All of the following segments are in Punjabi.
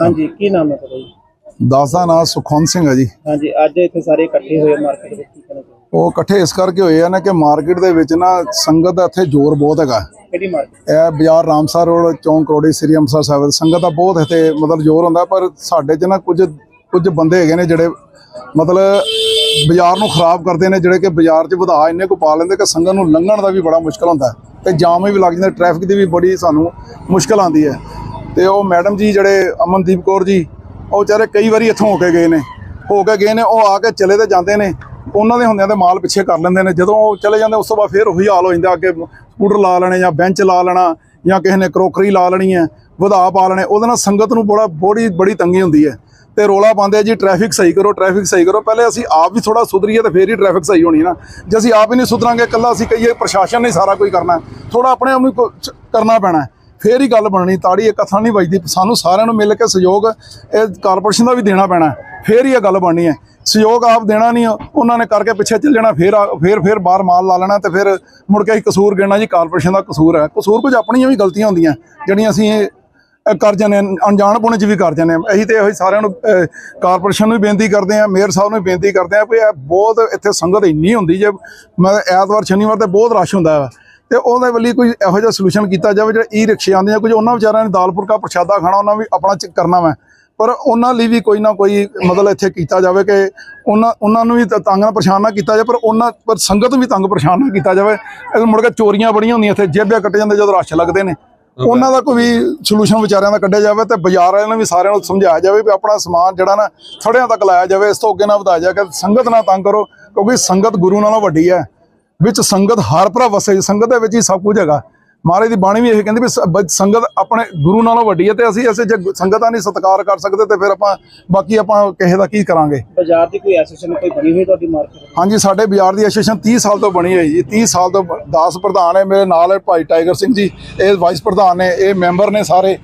ਹਾਂਜੀ ਕੀ ਨਾਮ ਹੈ ਤੁਹਾਡਾ ਜੀ? ਦਾਸ ਦਾ ਨਾਮ ਸੁਖਵੰਤ ਸਿੰਘ ਹੈ ਜੀ। ਹਾਂਜੀ ਅੱਜ ਇੱਥੇ ਸਾਰੇ ਇਕੱਠੇ ਹੋਏ ਮਾਰਕੀਟ ਵਿੱਚ ਕੀ ਕਹਿਣਾ ਚਾਹੁੰਦੇ ਉਹ ਇਕੱਠੇ ਇਸ ਕਰਕੇ ਹੋਏ ਆ ਨਾ ਕਿ ਮਾਰਕੀਟ ਦੇ ਵਿੱਚ ਨਾ ਸੰਗਤ ਦਾ ਇੱਥੇ ਜ਼ੋਰ ਬਹੁਤ ਹੈਗਾ। ਕਿਹੜੀ ਮਾਰਕੀਟ ਇਹ ਬਾਜ਼ਾਰ ਰਾਮਸਰ ਰੋਡ ਚੌਂਕ ਕਰੋੜੀ ਸ੍ਰੀ ਅੰਮ੍ਰਿਤਸਰ ਸਾਹਿਬ ਸੰਗਤ ਦਾ ਬਹੁਤ ਇੱਥੇ ਮਤਲਬ ਜ਼ੋਰ ਹੁੰਦਾ ਪਰ ਸਾਡੇ 'ਚ ਨਾ ਕੁਝ ਕੁਝ ਬੰਦੇ ਹੈਗੇ ਨੇ ਜਿਹੜੇ ਮਤਲਬ ਬਾਜ਼ਾਰ ਨੂੰ ਖਰਾਬ ਕਰਦੇ ਨੇ ਜਿਹੜੇ ਕਿ ਬਾਜ਼ਾਰ 'ਚ ਵਧਾ ਇੰਨੇ ਕੋ ਪਾ ਲੈਂਦੇ ਕਿ ਸੰਗਤ ਨੂੰ ਲੰਘਣ ਦਾ ਵੀ ਬੜਾ ਮੁਸ਼ਕਲ ਹੁੰਦਾ ਤੇ ਜਾਮ ਵੀ ਲੱਗ ਜਾਂਦਾ ਟ੍ਰੈਫਿਕ ਦੀ ਵੀ ਬੜੀ ਸਾਨੂੰ ਮੁਸ਼ਕਲ ਆਉਂਦੀ ਹੈ। ਤੇ ਉਹ ਮੈਡਮ ਜੀ ਜਿਹੜੇ ਅਮਨਦੀਪ ਕੌਰ ਜੀ, ਉਹ ਵਿਚਾਰੇ ਕਈ ਵਾਰੀ ਇੱਥੋਂ ਹੋ ਕੇ ਗਏ ਨੇ। ਹੋ ਕੇ ਗਏ ਨੇ, ਉਹ ਆ ਕੇ ਚਲੇ ਤੇ ਜਾਂਦੇ ਨੇ। ਉਹਨਾਂ ਦੇ ਹੁੰਦਿਆਂ ਤੇ ਮਾਲ ਪਿੱਛੇ ਕਰ ਲੈਂਦੇ ਨੇ। ਜਦੋਂ ਉਹ ਚਲੇ ਜਾਂਦੇ, ਉਸ ਤੋਂ ਬਾਅਦ ਫੇਰ ਉਹੀ ਹਾਲ ਹੋ ਜਾਂਦਾ, ਅੱਗੇ ਸਕੂਟਰ ਲਾ ਲੈਣੇ ਜਾਂ ਬੈਂਚ ਲਾ ਲੈਣਾ ਜਾਂ ਕਿਸੇ ਨੇ ਕਰੋਕਰੀ ਲਾ ਲੈਣੀ ਹੈ, ਵਧਾ ਪਾ ਲੈਣੇ। ਉਹਦੇ ਨਾਲ ਸੰਗਤ ਨੂੰ ਬੜਾ, ਬੜੀ ਬੜੀ ਤੰਗੀ ਹੁੰਦੀ ਹੈ। ਤੇ ਰੋਲਾ ਪਾਉਂਦੇ ਆ, ਜੀ ਟ੍ਰੈਫਿਕ ਸਹੀ ਕਰੋ, ਟ੍ਰੈਫਿਕ ਸਹੀ ਕਰੋ। ਪਹਿਲੇ ਅਸੀਂ ਆਪ ਵੀ ਥੋੜਾ ਸੁਧਰੀਏ ਤੇ ਫੇਰ ਹੀ ਟ੍ਰੈਫਿਕ ਸਹੀ ਹੋਣੀ ਨਾ। ਜੇ ਅਸੀਂ ਆਪ ਹੀ ਨਹੀਂ ਸੁਧਰਾਂਗੇ, ਇਕੱਲਾ ਅਸੀਂ ਕਹੀਏ, ਪ੍ਰਸ਼ਾਸਨ ਨੇ ਸਾਰਾ ਕੁਝ ਕਰਨਾ ਥੋੜਾ ਆਪਣੇ ਆਪ ਨੂੰ ਕੁਛ ਕਰਨਾ ਪੈਣਾ ਫੇਰ ਹੀ ਗੱਲ ਬਣਨੀ, ਤਾੜੀ ਇੱਕ ਹੱਥਾਂ ਨਹੀਂ ਵੱਜਦੀ। ਸਾਨੂੰ ਸਾਰਿਆਂ ਨੂੰ ਮਿਲ ਕੇ ਸਹਿਯੋਗ, ਇਹ ਕਾਰਪੋਰੇਸ਼ਨ ਦਾ ਵੀ ਦੇਣਾ ਪੈਣਾ ਹੈ। ਫੇਰ ਹੀ ਇਹ ਗੱਲ ਬਣਨੀ ਹੈ। ਸਹਿਯੋਗ ਆਪ ਦੇਣਾ ਨਹੀਂ, ਉਹਨਾਂ ਨੇ ਕਰਕੇ ਪਿੱਛੇ ਚੱਲ ਜਾਣਾ ਫੇਰ ਆ- ਫੇਰ ਫੇਰ ਬਾਹਰ ਮਾਲ ਲਾ ਲੈਣਾ ਤੇ ਫਿਰ ਮੁੜ ਕੇ ਅਸੀਂ ਕਸੂਰ ਗਿਣਨਾ ਜੀ, ਕਾਰਪੋਰੇਸ਼ਨ ਦਾ ਕਸੂਰ ਹੈ। ਕਸੂਰ ਕੁਝ ਆਪਣੀਆਂ ਵੀ ਗਲਤੀਆਂ ਹੁੰਦੀਆਂ, ਜਿਹੜੀਆਂ ਅਸੀਂ ਕਰ ਜਾਂਦੇ ਹਾਂ, ਅਣਜਾਣ ਪੁਣੇ ਚ ਵੀ ਕਰ ਜਾਂਦੇ ਹਾਂ। ਅਸੀਂ ਤੇ ਇਹੋ ਹੀ ਸਾਰਿਆਂ ਨੂੰ ਕਾਰਪੋਰੇਸ਼ਨ ਨੂੰ ਵੀ ਬੇਨਤੀ ਕਰਦੇ ਹਾਂ, ਮੇਅਰ ਸਾਹਿਬ ਨੂੰ ਵੀ ਬੇਨਤੀ ਕਰਦੇ ਹਾਂ ਵੀ ਇਹ ਬਹੁਤ ਇੱਥੇ ਸੰਗਤ ਇੰਨੀ ਹੁੰਦੀ ਜੇ, ਮੈਂ ਐਤਵਾਰ, ਸ਼ਨੀਵਾਰ ਤੇ ਬਹੁਤ ਰਸ਼ ਹੁੰਦਾ ਹੈ। ਤੇ ਉਹਦੇ ਵੱਲੀ ਕੋਈ ਇਹੋ ਜਿਹਾ ਸੋਲੂਸ਼ਨ ਕੀਤਾ ਜਾਵੇ ਜਿਹੜੇ ਈ ਰਿਕਸ਼ੇ ਆਉਂਦੇ ਆ ਕੁਝ ਉਹਨਾਂ ਵਿਚਾਰਿਆਂ ਨੇ ਦਾਲ ਫੁਲਕਾ ਪ੍ਰਸ਼ਾਦਾ ਖਾਣਾ ਉਹਨਾਂ ਵੀ ਆਪਣਾ ਚ ਕਰਨਾ ਵਾ। ਪਰ ਉਹਨਾਂ ਲਈ ਵੀ ਕੋਈ ਨਾ ਕੋਈ ਮਤਲਬ ਇੱਥੇ ਕੀਤਾ ਜਾਵੇ ਕਿ ਉਹਨਾਂ ਉਹਨਾਂ ਨੂੰ ਵੀ ਤੰਗ ਨਾ ਪਰੇਸ਼ਾਨ ਨਾ ਕੀਤਾ ਜਾਵੇ ਪਰ ਉਹਨਾਂ ਪਰ ਸੰਗਤ ਨੂੰ ਵੀ ਤੰਗ ਪਰੇਸ਼ਾਨ ਨਾ ਕੀਤਾ ਜਾਵੇ। ਇਹ ਮੁੜ ਕੇ ਚੋਰੀਆਂ ਬੜੀਆਂ ਹੁੰਦੀਆਂ ਇੱਥੇ ਜੇਬੇ ਕੱਟ ਜਾਂਦੇ ਜਦੋਂ ਰਸ਼ ਲੱਗਦੇ ਨੇ। ਉਹਨਾਂ ਦਾ ਕੋਈ ਸੋਲੂਸ਼ਨ ਵਿਚਾਰਿਆਂ ਦਾ ਕੱਢਿਆ ਜਾਵੇ ਤੇ ਬਾਜ਼ਾਰ ਵਾਲਿਆਂ ਨੂੰ ਵੀ ਸਾਰਿਆਂ ਨੂੰ ਸਮਝਾਇਆ ਜਾਵੇ ਵੀ ਆਪਣਾ ਸਮਾਨ ਜਿਹੜਾ ਨਾ ਥੜਿਆਂ ਤੱਕ ਲਾਇਆ ਜਾਵੇ ਇਸ ਤੋਂ ਅੱਗੇ ਨਾ ਵਧਾਇਆ ਜਾਵੇ। ਸੰਗਤ ਨਾ ਤੰਗ ਕਰੋ ਕਿਉਂਕਿ ਸੰਗਤ ਗੁਰੂ ਨਾਲੋਂ ਵੱਡੀ ਹੈ। ਵਿੱਚ ਸੰਗਤ ਹਰ ਭਰਾ ਵਸੇ ਸੰਗਤ ਦੇ ਵਿੱਚ ਹੀ ਸਭ ਕੁਝ ਹੈਗਾ। ਮਹਾਰਾਜ ਦੀ ਬਾਣੀ ਵੀ ਇਹ ਕਹਿੰਦੀ ਵੀ ਸੰਗਤ ਆਪਣੇ ਗੁਰੂ ਨਾਲੋਂ ਵੱਡੀ ਹੈ ਤੇ ਅਸੀਂ ਅਸੀਂ ਜੇ ਸੰਗਤਾਂ ਨਹੀਂ ਸਤਿਕਾਰ ਕਰ ਸਕਦੇ ਤੇ ਫਿਰ ਆਪਾਂ ਬਾਕੀ ਆਪਾਂ ਕਿਸੇ ਦਾ ਕੀ ਕਰਾਂਗੇ? ਬਾਜ਼ਾਰ ਦੀ ਕੋਈ ਐਸੋਸੀਏਸ਼ਨ ਕੋਈ ਬਣੀ ਹੋਈ ਤੁਹਾਡੀ ਮਾਰਕੀਟ ਹਾਂਜੀ ਸਾਡੇ ਬਾਜ਼ਾਰ ਦੀ ਐਸੋਸੀਏਸ਼ਨ 30 ਸਾਲ ਤੋਂ ਬਣੀ ਹੋਈ ਜੀ। 30 ਸਾਲ ਤੋਂ 10 ਪ੍ਰਧਾਨ ਹੈ ਮੇਰੇ ਨਾਲ ਹੈ ਭਾਈ ਟਾਈਗਰ ਸਿੰਘ ਜੀ ਇਹ ਵਾਈਸ ਪ੍ਰਧਾਨ ਨੇ ਇਹ ਮੈਂਬਰ ਨੇ ਸਾਰੇ।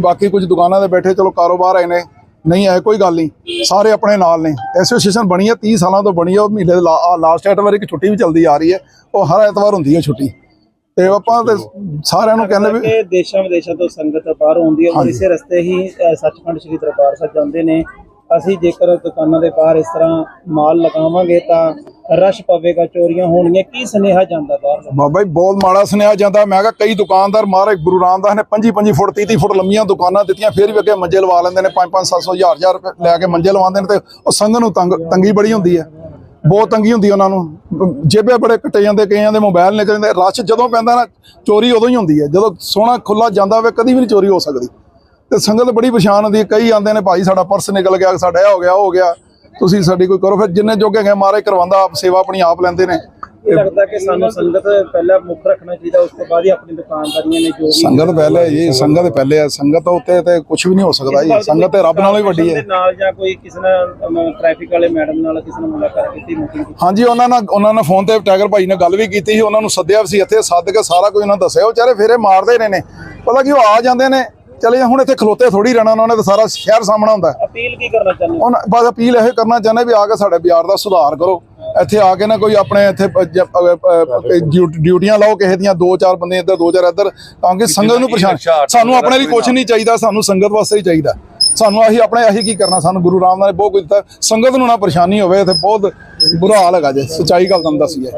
ਬਾਕੀ ਕੁਝ ਦੁਕਾਨਾਂ ਤੇ ਬੈਠੇ ਚਲੋ ਕਾਰੋਬਾਰ ਆਏ ਨੇ ਨਹੀਂ ਹੈ ਕੋਈ ਗੱਲ ਨਹੀਂ। ਸਾਰੇ ਆਪਣੇ ਨਾਲ ਨੇ। ਐਸੋਸੀਏਸ਼ਨ ਬਣੀ ਹੈ 30 ਸਾਲਾਂ ਤੋਂ ਬਣੀ ਹੈ ਉਹ ਮਹੀਨੇ ਦੇ ਲਾਸਟ ਐਤਵਾਰ ਇੱਕ ਛੁੱਟੀ ਵੀ ਚੱਲਦੀ ਆ ਰਹੀ ਹੈ। ਉਹ ਹਰ ਐਤਵਾਰ ਹੁੰਦੀ ਹੈ ਛੁੱਟੀ। ਤੇ ਆਪਾਂ ਤੇ ਸਾਰਿਆਂ ਨੂੰ ਕਹਿੰਦੇ ਵੀ ਦੇਸ਼ਾਂ ਵਿਦੇਸ਼ਾਂ ਤੋਂ ਸੰਗਤ ਬਾਹਰ ਆਉਂਦੀ ਹੈ ਔਰ ਇਸੇ ਰਸਤੇ ਹੀ ਸੱਚਖੰਡ ਸ੍ਰੀ ਦਰਬਾਰ ਸਾਹਿਬ ਜਾਂਦੇ ਨੇ। ਅਸੀਂ ਜੇਕਰ ਦੁਕਾਨਾਂ ਦੇ ਬਾਹਰ ਇਸ ਤਰ੍ਹਾਂ ਮਾਲ ਲਗਾਵਾਂਗੇ ਤਾਂ ਰਸ਼ ਪਵੇਗਾ, ਚੋਰੀਆਂ ਹੋਣਗੀਆਂ। ਕੀ ਸੁਨੇਹਾ ਜਾਂਦਾ ਬਾਹਰ ਬਾਬਾ ਜੀ, ਬਹੁਤ ਮਾੜਾ ਸੁਨੇਹਾ ਜਾਂਦਾ। ਮੈਂ ਕਿਹਾ ਕਈ ਦੁਕਾਨਦਾਰ ਮਹਾਰਾਜ, ਗੁਰੂ ਰਾਮਦਾਸ ਨੇ 25 25 ਫੁੱਟ 30 30 ਫੁੱਟ ਲੰਮੀਆਂ ਦੁਕਾਨਾਂ ਦਿੱਤੀਆਂ, ਫਿਰ ਵੀ ਅੱਗੇ ਮੰਜੇ ਲਵਾ ਲੈਂਦੇ ਨੇ 5 5 700 ਹਜ਼ਾਰ ਹਜ਼ਾਰ ਰੁਪਏ ਲੈ ਕੇ ਮੰਜੇ ਲਵਾਉਂਦੇ ਨੇ ਤੇ ਉਹ ਸੰਘ ਨੂੰ ਤੰਗ, ਤੰਗੀ ਬੜੀ ਹੁੰਦੀ ਹੈ। ਬਹੁਤ ਤੰਗੀ ਹੁੰਦੀ ਉਹਨਾਂ ਨੂੰ। ਜੇਬੇ ਬੜੇ ਕੱਟੇ ਜਾਂਦੇ, ਕਈਆਂ ਦੇ ਮੋਬਾਈਲ ਨਿਕਲ ਜਾਂਦੇ। ਰਸ਼ ਜਦੋਂ ਪੈਂਦਾ ਨਾ, ਚੋਰੀ ਉਦੋਂ ਹੀ ਹੁੰਦੀ ਹੈ। ਜਦੋਂ ਸੋਨਾ ਖੁੱਲਾ ਜਾਂਦਾ ਹੋਵੇ ਕਦੀ ਵੀ ਨਹੀਂ ਚੋਰੀ ਹੋ ਸਕਦੀ। ਤੇ ਸੰਗਤ ਬੜੀ ਪਛਾਣ ਹੁੰਦੀ ਹੈ। ਕਈ ਆਂਦੇ ਨੇ ਭਾਈ ਸਾਡਾ ਪਰਸ ਨਿਕਲ ਗਿਆ ਸਾਡਾ ਇਹ ਹੋ ਗਿਆ ਉਹ ਹੋ ਗਿਆ। ਤੁਸੀਂ ਸਾਡੀ ਕੋਈ ਕਰੋ। ਫਿਰ ਜਿੰਨੇ ਜੋਗੇ ਹੈਗੇ ਮਾਰੇ ਕਰਵਾਉਂਦਾ ਆਪ ਸੇਵਾ ਆਪਣੀ ਆਪ ਲੈਂਦੇ ਨੇ। ਇਹ ਲੱਗਦਾ ਕਿ ਸਾਨੂੰ ਸੰਗਤ ਪਹਿਲਾਂ ਮੁੱਖ ਰੱਖਣਾ ਚਾਹੀਦਾ ਉਸ ਤੋਂ ਬਾਅਦ ਹੀ ਆਪਣੀ ਦੁਕਾਨਦਾਰੀਆਂ ਨੇ ਜੋ ਵੀ ਸੰਗਤ ਪਹਿਲੇ ਹੈ ਜੀ ਸੰਗਤ ਪਹਿਲੇ ਸੰਗਤ ਉੱਤੇ ਤੇ ਕੁਝ ਵੀ ਨਹੀਂ ਹੋ ਸਕਦਾ ਜੀ। ਸੰਗਤ ਤੇ ਰੱਬ ਨਾਲੋਂ ਹੀ ਵੱਡੀ ਹੈ। ਨਾਲ ਜਾਂ ਕੋਈ ਕਿਸੇ ਨਾਲ ਟ੍ਰੈਫਿਕ ਵਾਲੇ ਮੈਡਮ ਨਾਲ ਕਿਸੇ ਨਾਲ ਮੁਲਾਕਾਤ ਕੀਤੀ ਮੀਟਿੰਗ ਹਾਂਜੀ ਉਹਨਾਂ ਨਾਲ ਉਹਨਾਂ ਨਾਲ ਫੋਨ ਤੇ ਟਾਈਗਰ ਭਾਈ ਨੇ ਗੱਲ ਵੀ ਕੀਤੀ ਸੀ। ਉਹਨਾਂ ਨੂੰ ਸੱਦਿਆ ਸੀ ਇੱਥੇ। ਸੱਦ ਕੇ ਸਾਰਾ ਕੁਝ ਉਹਨਾਂ ਨੂੰ ਦੱਸਿਆ। ਵਿਚਾਰੇ ਫੇਰੇ ਮਾਰਦੇ ਰਹੇ ਨੇ। ਪਤਾ ਕੀ ਉਹ ਆ ਜਾਂਦੇ ਨੇ। ਚਲੇ ਜਾ ਹੁਣ ਇੱਥੇ ਖਲੋਤੇ ਥੋੜੀ ਰਹਿਣਾ ਉਹਨਾਂ ਨੇ ਤਾਂ ਸਾਰਾ ਸ਼ਹਿਰ ਸਾਹਮਣਾ ਹੁੰਦਾ ਹੈ। ਅਪੀਲ ਕੀ ਕਰਨਾ ਚਾਹੁੰਦੇ ਹੋ? ਹੁਣ ਬਸ ਅਪੀਲ ਇਹ ਕਰਨਾ ਚਾਹੁੰਦੇ ਵੀ ਆ ਕੇ ਸਾਡੇ ਬਾਜ਼ਾਰ ਦਾ ਸੁਧਾਰ ਕਰੋ। ਇੱਥੇ ਆ ਕੇ ਨਾ ਕੋਈ ਆਪਣੇ ਇੱਥੇ ਡਿਊਟੀਆਂ ਲਾਓ ਕਿਸੇ ਦੀਆਂ ਦੋ ਚਾਰ ਬੰਦੇ ਇੱਧਰ ਦੋ ਚਾਰ ਇੱਧਰ ਤਾਂ ਕਿ ਸੰਗਤ ਨੂੰ ਪਰੇਸ਼ਾਨ ਸਾਨੂੰ ਆਪਣੇ ਲਈ ਕੁਝ ਨਹੀਂ ਚਾਹੀਦਾ ਸਾਨੂੰ ਸੰਗਤ ਵਾਸਤੇ ਹੀ ਚਾਹੀਦਾ। ਸਾਨੂੰ ਅਸੀਂ ਆਪਣੇ ਅਸੀਂ ਕੀ ਕਰਨਾ ਸਾਨੂੰ ਗੁਰੂ ਰਾਮਦਾਸ ਨੇ ਬਹੁਤ ਕੁਝ ਦਿੱਤਾ। ਸੰਗਤ ਨੂੰ ਨਾ ਪਰੇਸ਼ਾਨੀ ਹੋਵੇ ਇੱਥੇ ਬਹੁਤ ਬੁਰਾ ਹਾਲ ਹੈਗਾ ਜੇ ਸੱਚਾਈ ਗੱਲ ਤੁਹਾਨੂੰ ਦੱਸੀਏ